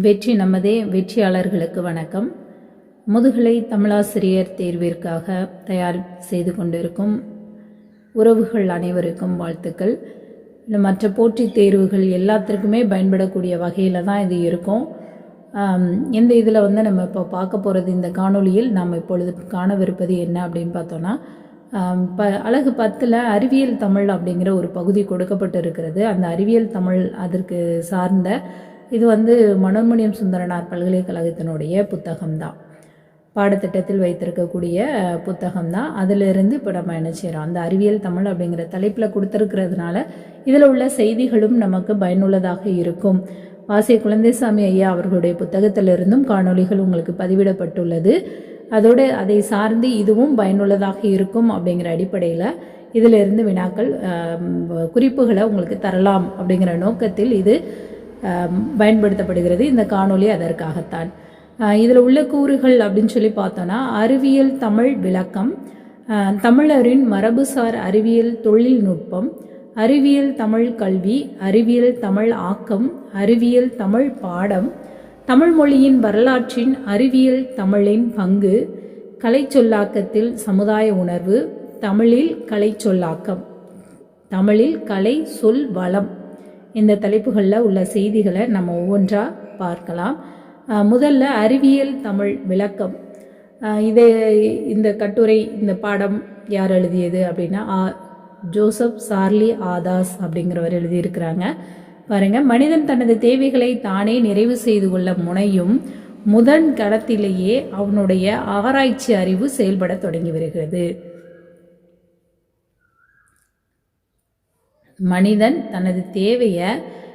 வெற்றி நமதே வெற்றியாளர்களுக்கு வணக்கம். முதுகலை தமிழாசிரியர் தேர்விற்காக தயார் செய்து கொண்டிருக்கும் உறவுகள் அனைவருக்கும் வாழ்த்துக்கள். இல்லை மற்ற போட்டித் தேர்வுகள் எல்லாத்திற்குமே பயன்படக்கூடிய வகையில் தான் இது இருக்கும். இந்த இதில் வந்து நம்ம இப்போ பார்க்க போகிறது இந்த காணொளியில் நாம் இப்பொழுது காணவிருப்பது என்ன அப்படின்னு பார்த்தோன்னா ப அழகு பத்தில் அறிவியல் தமிழ் அப்படிங்கிற ஒரு பகுதி கொடுக்கப்பட்டு இருக்கிறது அந்த அறிவியல் தமிழ் அதற்கு சார்ந்த இது வந்து மனோன்மணியம் சுந்தரனார் பல்கலைக்கழகத்தினுடைய புத்தகம்தான் பாடத்திட்டத்தில் வைத்திருக்கக்கூடிய புத்தகம் தான் அதிலிருந்து இப்போ நம்ம என்ன செய்கிறோம் அந்த அறிவியல் தமிழ் அப்படிங்கிற தலைப்பில் கொடுத்துருக்கிறதுனால இதில் உள்ள செய்திகளும் நமக்கு பயனுள்ளதாக இருக்கும். வாசிய குழந்தைசாமி ஐயா அவர்களுடைய புத்தகத்திலிருந்தும் காணொளிகள் உங்களுக்கு பதிவிடப்பட்டுள்ளது. அதோடு அதை சார்ந்து இதுவும் பயனுள்ளதாக இருக்கும் அப்படிங்கிற அடிப்படையில் இதிலிருந்து வினாக்கள் குறிப்புகளை உங்களுக்கு தரலாம் அப்படிங்கிற நோக்கத்தில் இது பயன்படுத்தப்படுகிறது. இந்த காணொளி அதற்காகத்தான். இதில் உள்ள கூறுகள் அப்படின்னு சொல்லி பார்த்தோன்னா அறிவியல் தமிழ் விளக்கம் தமிழரின் மரபுசார் அறிவியல் தொழில்நுட்பம் அறிவியல் தமிழ் கல்வி அறிவியல் தமிழ் ஆக்கம் அறிவியல் தமிழ் பாடம் தமிழ் மொழியின் வரலாற்றின் அறிவியல் தமிழின் பங்கு கலைச்சொல்லாக்கத்தில் சமுதாய உணர்வு தமிழில் கலைச்சொல்லாக்கம் தமிழில் கலை சொல் வளம். இந்த தலைப்புகளில் உள்ள செய்திகளை நம்ம ஒவ்வொன்றாக பார்க்கலாம். முதல்ல அறிவியல் தமிழ் விளக்கம். இதை இந்த கட்டுரை இந்த பாடம் யார் எழுதியது அப்படின்னா ஆ ஜோசப் சார்லி ஆதாஸ் அப்படிங்கிறவர் எழுதியிருக்கிறாங்க. பாருங்க மனிதன் தனது தேவைகளை தானே நிறைவு செய்து கொள்ள முனையும் முதன் கடத்திலேயே அவனுடைய ஆராய்ச்சி அறிவு செயல்பட தொடங்கி வருகிறது. மனிதன் தனது தேவையை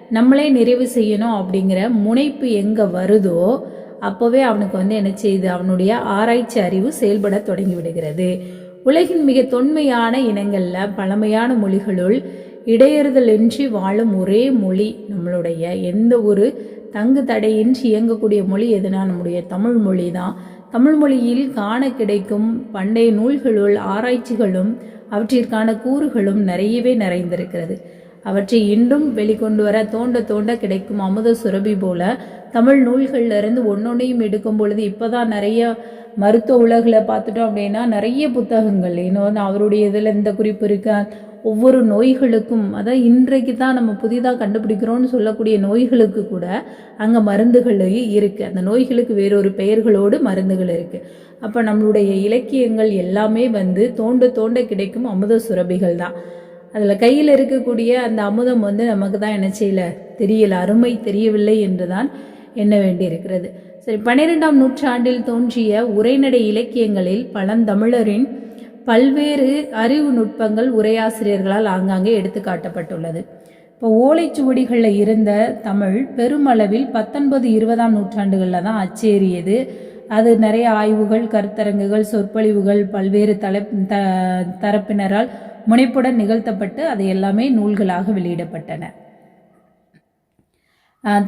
நம்மளே நிறைவு செய்யணும் அப்படிங்கிற முனைப்பு எங்கே வருதோ அப்போவே அவனுக்கு வந்து என்ன செய்யுது அவனுடைய ஆராய்ச்சி அறிவு செயல்பட தொடங்கி விடுகிறது. உலகின் மிக தொன்மையான இனங்களில் பழமையான மொழிகளுள் இடையறுதலின்றி வாழும் ஒரே மொழி நம்மளுடைய எந்த ஒரு தங்கு தடையின்றி இயங்கக்கூடிய மொழி எதுனா நம்முடைய தமிழ் மொழி தான் தமிழ் மொழியில் காண கிடைக்கும் பண்டைய நூல்களுள் ஆராய்ச்சிகளும் அவற்றிற்கான கூறுகளும் நிறையவே நிறைந்திருக்கிறது. அவற்றை இன்றும் வெளிக்கொண்டு வர தோண்ட தோண்ட கிடைக்கும் அமுத சுரபி போல தமிழ் நூல்கள்ல இருந்து ஒன்னொன்னையும் எடுக்கும் பொழுது இப்போதான் நிறைய மருத்துவ உலகில் பார்த்துட்டோம் அப்படின்னா நிறைய புத்தகங்கள் இன்னும் வந்து அவருடைய இதில் இந்த குறிப்பு இருக்க. ஒவ்வொரு நோய்களுக்கும் அதான் இன்றைக்கு தான் நம்ம புதிதாக கண்டுபிடிக்கிறோம்னு சொல்லக்கூடிய நோய்களுக்கு கூட அங்கே மருந்துகள் இருக்குது அந்த நோய்களுக்கு வேறொரு பெயர்களோடு மருந்துகள் இருக்குது அப்போ நம்மளுடைய இலக்கியங்கள் எல்லாமே வந்து தோண்ட தோண்ட கிடைக்கும் அமுத சுரபிகள் தான். அதில் கையில் இருக்கக்கூடிய அந்த அமுதம் வந்து நமக்கு தான் என்ன செய்யல? தெரியல அருமை தெரியவில்லை என்று தான் எண்ண வேண்டியிருக்கிறது. சரி பன்னிரெண்டாம் நூற்றாண்டில் தோன்றிய உரைநடை இலக்கியங்களில் பழந்தமிழரின் பல்வேறு அறிவு நுட்பங்கள் உரையாசிரியர்களால் ஆங்காங்கே எடுத்து காட்டப்பட்டுள்ளது. இப்போ ஓலைச்சுவடிகளில் இருந்த தமிழ் பெருமளவில் பத்தொன்பது இருபதாம் நூற்றாண்டுகளில் தான் அச்சேறியது. அது நிறைய ஆய்வுகள் கருத்தரங்குகள் சொற்பொழிவுகள் பல்வேறு தலை த தரப்பினரால் முனைப்புடன் நிகழ்த்தப்பட்டு அது எல்லாமே நூல்களாக வெளியிடப்பட்டன.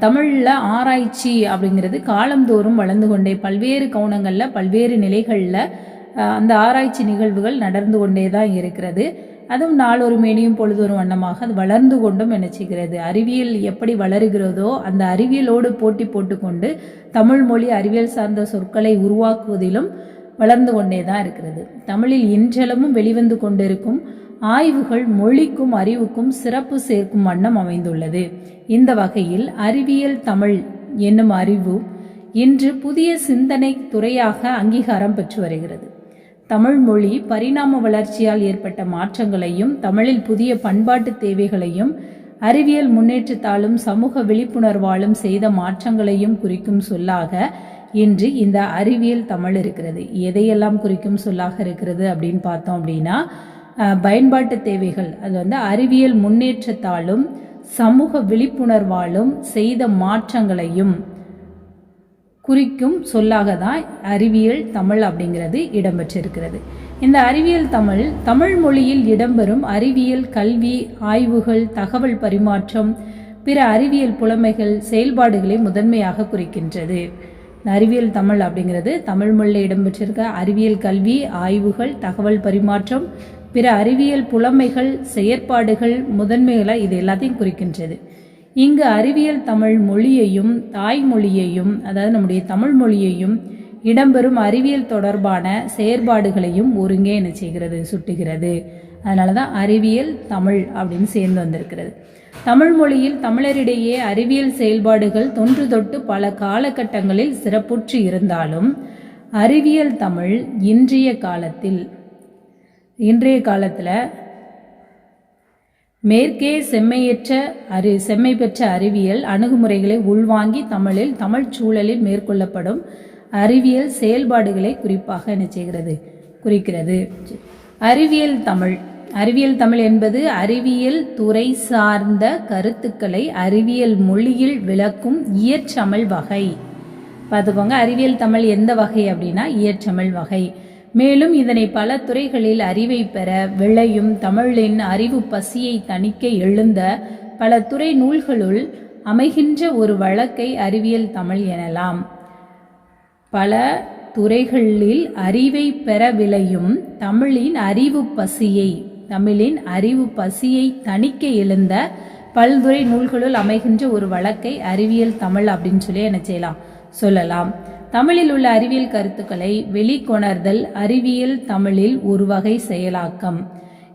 தமிழில் ஆராய்ச்சி அப்படிங்கிறது காலந்தோறும் வளர்ந்து கொண்டே பல்வேறு கவுனங்களில் பல்வேறு நிலைகளில் அந்த ஆராய்ச்சி நிகழ்வுகள் நடந்து கொண்டே தான் இருக்கிறது. அதுவும் நாளொரு மேனியும் பொழுதொரு வண்ணமாக அது வளர்ந்து கொண்டும் என்ன அறிவியல் எப்படி வளருகிறதோ அந்த அறிவியலோடு போட்டி போட்டுக்கொண்டு தமிழ் மொழி அறிவியல் சார்ந்த சொற்களை உருவாக்குவதிலும் வளர்ந்து கொண்டே தான் இருக்கிறது. தமிழில் இன்றளவும் வெளிவந்து கொண்டிருக்கும் ஆய்வுகள் மொழிக்கும் அறிவுக்கும் சிறப்பு சேர்க்கும் வண்ணம் அமைந்துள்ளது. இந்த வகையில் அறிவியல் தமிழ் என்னும் அறிவு இன்று புதிய சிந்தனை துறையாக அங்கீகாரம் பெற்று வருகிறது. தமிழ் மொழி பரிணாம வளர்ச்சியால் ஏற்பட்ட மாற்றங்களையும் தமிழில் புதிய பண்பாட்டு தேவைகளையும் அறிவியல் முன்னேற்றத்தாலும் சமூக விழிப்புணர்வாலும் செய்த மாற்றங்களையும் குறிக்கும் சொல்லாக இன்று இந்த அறிவியல் தமிழ் இருக்கிறது. எதையெல்லாம் குறிக்கும் சொல்லாக இருக்கிறது அப்படின்னு பார்த்தோம் அப்படின்னா பயன்பாட்டு தேவைகள் அது வந்து அறிவியல் முன்னேற்றத்தாலும் சமூக விழிப்புணர்வாலும் செய்த மாற்றங்களையும் குறிக்கும் சொல்லாக தான் அறிவியல் தமிழ் அப்படிங்கிறது இடம்பெற்றிருக்கிறது. இந்த அறிவியல் தமிழ் தமிழ் மொழியில் இடம்பெறும் அறிவியல் கல்வி ஆய்வுகள் தகவல் பரிமாற்றம் பிற அறிவியல் புலமைகள் செயல்பாடுகளை முதன்மையாக குறிக்கின்றது. இந்த அறிவியல் தமிழ் அப்படிங்கிறது தமிழ் மொழியில் இடம்பெற்றிருக்க அறிவியல் கல்வி ஆய்வுகள் தகவல் பரிமாற்றம் பிற அறிவியல் புலமைகள் செயற்பாடுகள் முதன்மைகளாக இது எல்லாத்தையும் குறிக்கின்றது. இங்கு அறிவியல் தமிழ் மொழியையும் தாய்மொழியையும் அதாவது நம்முடைய தமிழ் மொழியையும் இடம்பெறும் அறிவியல் தொடர்பான செயற்பாடுகளையும் ஒருங்கே என்ன செய்கிறது? சுட்டுகிறது. அதனால தான் அறிவியல் தமிழ் அப்படின்னு சேர்ந்து வந்திருக்கிறது. தமிழ் மொழியில் தமிழரிடையே அறிவியல் செயல்பாடுகள் தொன்று தொட்டு பல காலகட்டங்களில் சிறப்புற்று இருந்தாலும் அறிவியல் தமிழ் இன்றைய காலத்தில் இன்றைய காலத்தில் மேற்கே செம்மையற்ற அறி செம்மை பெற்ற அறிவியல் அணுகுமுறைகளை உள்வாங்கி தமிழில் தமிழ் சூழலில் மேற்கொள்ளப்படும் அறிவியல் செயல்பாடுகளை குறிப்பாக என்ன செய்கிறது? குறிக்கிறது. அறிவியல் தமிழ். அறிவியல் தமிழ் என்பது அறிவியல் துறை சார்ந்த கருத்துக்களை அறிவியல் மொழியில் விளக்கும் இயற்றமிழ் வகை. பார்த்துக்கோங்க அறிவியல் தமிழ் எந்த வகை அப்படின்னா இயற்றமிழ் வகை. மேலும் இதனை பல துறைகளில் அறிவை பெற விளையும் தமிழின் அறிவு பசியை தணிக்க எழுந்த பல துறை நூல்களுள் அமைகின்ற ஒரு வழக்கை அறிவியல் தமிழ் எனலாம். பல துறைகளில் அறிவை பெற விளையும் தமிழின் அறிவு பசியை தமிழின் அறிவு பசியை தணிக்க எழுந்த பல்துறை நூல்களுள் அமைகின்ற ஒரு வழக்கை அறிவியல் தமிழ் அப்படின்னு சொல்லி என்ன செய்யலாம்? சொல்லலாம். தமிழில் உள்ள அறிவியல் கருத்துக்களை வெளிக்கொணர்தல் அறிவியல் தமிழில் ஒரு வகை செயலாக்கம்.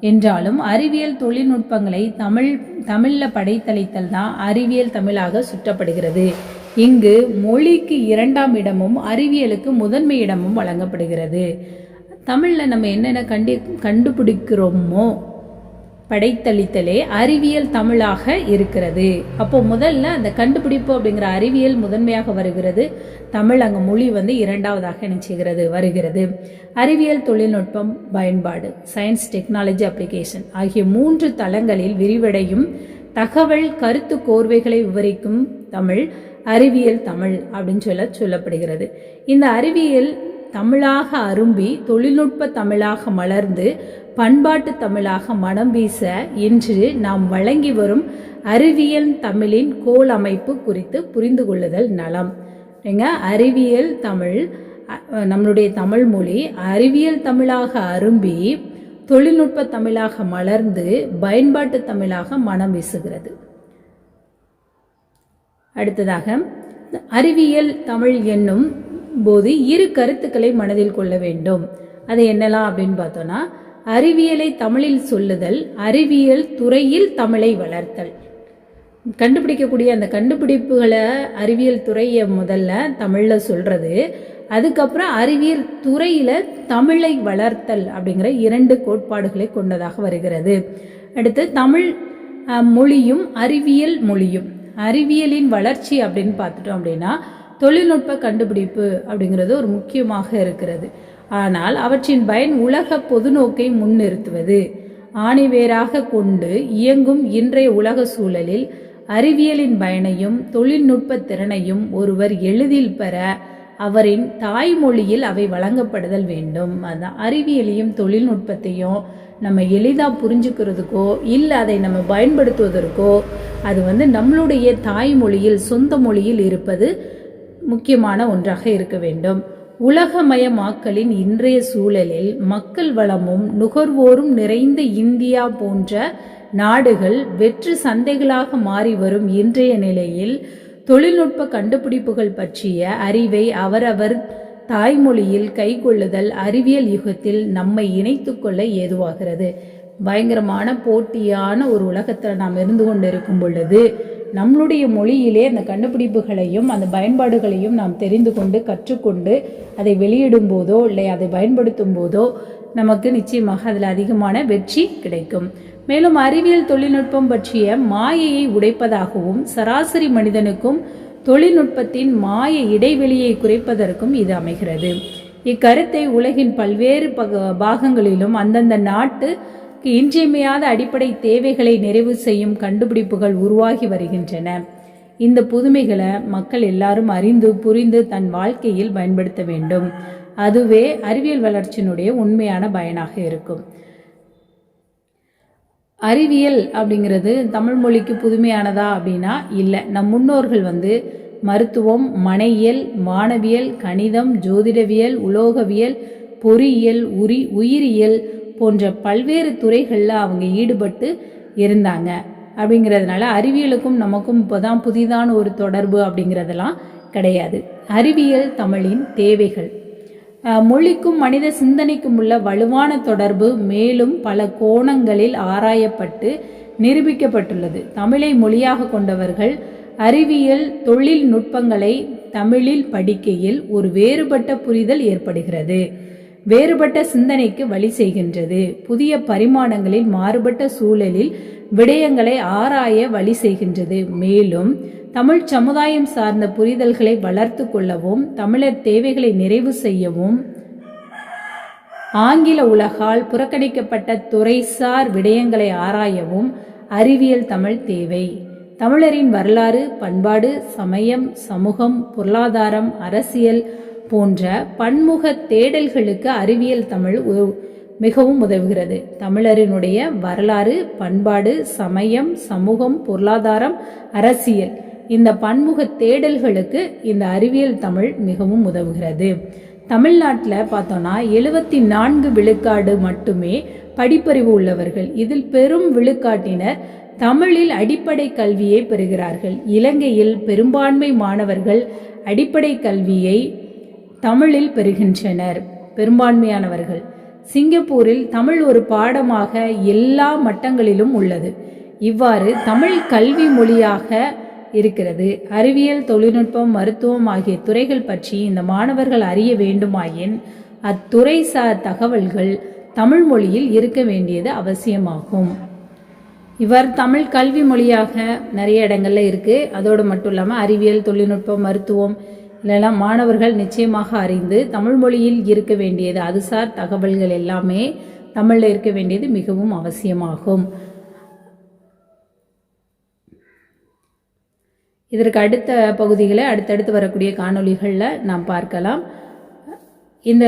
என்றாலும் அறிவியல் தொழில்நுட்பங்களை தமிழ் தமிழில் படைத்தளித்தல் தான் அறிவியல் தமிழாக சுற்றப்படுகிறது. இங்கு மொழிக்கு இரண்டாம் இடமும் அறிவியலுக்கு முதன்மை இடமும் வழங்கப்படுகிறது. தமிழில் நம்ம என்னென்ன கண்டி கண்டுபிடிக்கிறோமோ படைத்தளித்தலே அறிவியல் தமிழாக இருக்கிறது. அப்போ முதல்ல அந்த கண்டுபிடிப்பு அப்படிங்கிற அறிவியல் முதன்மையாக வருகிறது. தமிழ் அங்கே மொழி வந்து இரண்டாவதாக நினைச்சுகிறது வருகிறது. அறிவியல் தொழில்நுட்பம் பயன்பாடு சயின்ஸ் டெக்னாலஜி அப்ளிகேஷன் ஆகிய மூன்று தளங்களில் விரிவடையும் தகவல் கருத்து கோர்வைகளை விவரிக்கும் தமிழ் அறிவியல் தமிழ் அப்படின்னு சொல்ல சொல்லப்படுகிறது. இந்த அறிவியல் தமிழாக அரும்பி தொழில்நுட்ப தமிழாக மலர்ந்து பண்பாட்டு தமிழாக மனம் வீச இன்று நாம் வழங்கி வரும் அறிவியல் தமிழின் கோல் அமைப்பு குறித்து புரிந்து கொள்ளுதல் நலம். ஏங்க அறிவியல் தமிழ் நம்மளுடைய தமிழ் மொழி அறிவியல் தமிழாக அரும்பி தொழில்நுட்ப தமிழாக மலர்ந்து பயன்பாட்டு தமிழாக மனம் வீசுகிறது. அடுத்ததாக அறிவியல் தமிழ் என்னும் போது இரு கருத்துக்களை மனதில் கொள்ள வேண்டும். அது என்னலாம் அப்படின்னு பார்த்தோன்னா அறிவியலை தமிழில் சொல்லுதல் அறிவியல் துறையில் தமிழை வளர்த்தல். கண்டுபிடிக்கக்கூடிய அந்த கண்டுபிடிப்புகளை அறிவியல் துறையை முதல்ல தமிழில் சொல்கிறது அதுக்கப்புறம் அறிவியல் துறையில் தமிழை வளர்த்தல் அப்படிங்கிற இரண்டு கோட்பாடுகளை கொண்டதாக வருகிறது. அடுத்து தமிழ் மொழியும் அறிவியல் மொழியும். அறிவியலின் வளர்ச்சி அப்படின்னு பார்த்துட்டோம் அப்படின்னா தொழில்நுட்ப கண்டுபிடிப்பு அப்படிங்கிறது ஒரு முக்கியமாக இருக்கிறது. ஆனால் அவற்றின் பயன் உலக பொதுநோக்கை முன்னிறுத்துவது. ஆணிவேராக கொண்டு இயங்கும் இன்றைய உலக சூழலில் அறிவியலின் பயனையும் தொழில்நுட்ப திறனையும் ஒருவர் எளிதில் பெற அவரின் தாய்மொழியில் அவை வழங்கப்படுதல் வேண்டும். அதான் அறிவியலையும் தொழில்நுட்பத்தையும் நம்ம எளிதாக புரிஞ்சுக்கிறதுக்கோ இல்லை அதை நம்ம பயன்படுத்துவதற்கோ அது வந்து நம்மளுடைய தாய்மொழியில் சொந்த மொழியில் இருப்பது முக்கியமான ஒன்றாக இருக்க வேண்டும். உலகமயமாக்கலின் இன்றைய சூழலில் மக்கள் வளமும் நுகர்வோரும் நிறைந்த இந்தியா போன்ற நாடுகள் வெற்று சந்தைகளாக மாறி வரும் இன்றைய நிலையில் தொழில்நுட்ப கண்டுபிடிப்புகள் பற்றிய அறிவை அவரவர் தாய்மொழியில் கைகொள்ளுதல் அறிவியல் யுகத்தில் நம்மை இணைத்துக்கொள்ள ஏதுவாகிறது. பயங்கரமான போட்டியான ஒரு உலகத்தில் நாம் இருந்து கொண்டிருக்கும் பொழுது நம்மளுடைய மொழியிலே அந்த கண்டுபிடிப்புகளையும் அந்த பயன்பாடுகளையும் நாம் தெரிந்து கொண்டு கற்றுக்கொண்டு அதை வெளியிடும் போதோ இல்லை அதை பயன்படுத்தும் போதோ நமக்கு நிச்சயமாக அதில் அதிகமான வெற்றி கிடைக்கும். மேலும் அறிவியல் தொழில்நுட்பம் பற்றிய மாயையை உடைப்பதாகவும் சராசரி மனிதனுக்கும் தொழில்நுட்பத்தின் மாய இடைவெளியை குறைப்பதற்கும் இது அமைகிறது. இக்கருத்தை உலகின் பல்வேறு பாகங்களிலும் அந்தந்த நாட்டு நாட்டுக்கு இன்றியமையாத அடிப்படை தேவைகளை நிறைவு செய்யும் கண்டுபிடிப்புகள் உருவாகி வருகின்றன. இந்த புதுமைகளை மக்கள் எல்லாரும் அறிந்து புரிந்து தன் வாழ்க்கையில் பயன்படுத்த வேண்டும். அதுவே அறிவியல் வளர்ச்சியினுடைய உண்மையான பயனாக இருக்கும். அறிவியல் அப்படிங்கிறது தமிழ் மொழிக்கு புதுமையானதா அப்படின்னா இல்லை. நம் முன்னோர்கள் வந்து மருத்துவம் மனையியல் வானவியல் கணிதம் ஜோதிடவியல் உலோகவியல் பொறியியல் உரி உயிரியல் போன்ற பல்வேறு துறைகளில் அவங்க ஈடுபட்டு இருந்தாங்க. அப்படிங்கிறதுனால அறிவியலுக்கும் நமக்கும் இப்போதான் புதிதான ஒரு தொடர்பு அப்படிங்கிறதெல்லாம் கிடையாது. அறிவியல் தமிழின் தேவைகள். மொழிக்கும் மனித சிந்தனைக்கும் உள்ள வலுவான தொடர்பு மேலும் பல கோணங்களில் ஆராயப்பட்டு நிரூபிக்கப்பட்டுள்ளது. தமிழை மொழியாக கொண்டவர்கள் அறிவியல் தொழில்நுட்பங்களை தமிழில் படிக்கையில் ஒரு வேறுபட்ட புரிதல் ஏற்படுகிறது. வேறுபட்ட சிந்தனைக்கு வழி செய்கின்றது. புதிய பரிமாணங்களில் மாறுபட்ட சூழலில் விடயங்களை ஆராய வழி செய்கின்றது. மேலும் தமிழ் சமுதாயம் சார்ந்த புரிதல்களை வளர்த்து கொள்ளவும் தமிழர் தேவைகளை நிறைவு செய்யவும் ஆங்கில உலகால் புறக்கணிக்கப்பட்ட துறைசார் விடயங்களை ஆராயவும் அறிவியல் தமிழ் தேவை. தமிழரின் வரலாறு பண்பாடு சமயம் சமூகம் பொருளாதாரம் அரசியல் போன்ற பன்முக தேடல்களுக்கு அறிவியல் தமிழ் மிகவும் உதவுகிறது. தமிழரினுடைய வரலாறு பண்பாடு சமயம் சமூகம் பொருளாதாரம் அரசியல் இந்த பன்முக தேடல்களுக்கு இந்த அறிவியல் தமிழ் மிகவும் உதவுகிறது. தமிழ்நாட்டில் பார்த்தோன்னா எழுபத்தி நான்கு விழுக்காடு மட்டுமே படிப்பறிவு உள்ளவர்கள். இதில் பெரும் விழுக்காட்டினர் தமிழில் அடிப்படை கல்வியை பெறுகிறார்கள். இலங்கையில் பெரும்பான்மை மாணவர்கள் அடிப்படை கல்வியை தமிழில் பெறுகின்றனர். பெரும்பான்மையானவர்கள். சிங்கப்பூரில் தமிழ் ஒரு பாடமாக எல்லா மட்டங்களிலும் உள்ளது. இவ்வாறு தமிழ் கல்வி மொழியாக இருக்கிறது. அறிவியல் தொழில்நுட்பம் மருத்துவம் ஆகிய துறைகள் பற்றி இந்த மாணவர்கள் அறிய வேண்டுமாயின் அத்துறை சார் தகவல்கள் தமிழ் மொழியில் இருக்க வேண்டியது அவசியமாகும். இவர் தமிழ் கல்வி மொழியாக நிறைய இடங்கள்ல இருக்குது அதோடு மட்டும் இல்லாமல் அறிவியல் தொழில்நுட்பம் மருத்துவம் இதெல்லாம் மாணவர்கள் நிச்சயமாக அறிந்து தமிழ் மொழியில் இருக்க வேண்டியது அதுசார் தகவல்கள் எல்லாமே தமிழில் இருக்க வேண்டியது மிகவும் அவசியமாகும். இதற்கு அடுத்த பகுதிகளை அடுத்தடுத்து வரக்கூடிய காணொளிகளில் நாம் பார்க்கலாம். இந்த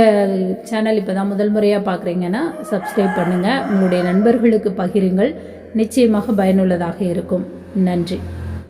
சேனல் இப்போ தான் முதல் முறையாக பார்க்குறீங்கன்னா சப்ஸ்கிரைப் பண்ணுங்கள் உங்களுடைய நண்பர்களுக்கு பகிருங்கள். நிச்சயமாக பயனுள்ளதாக இருக்கும். நன்றி.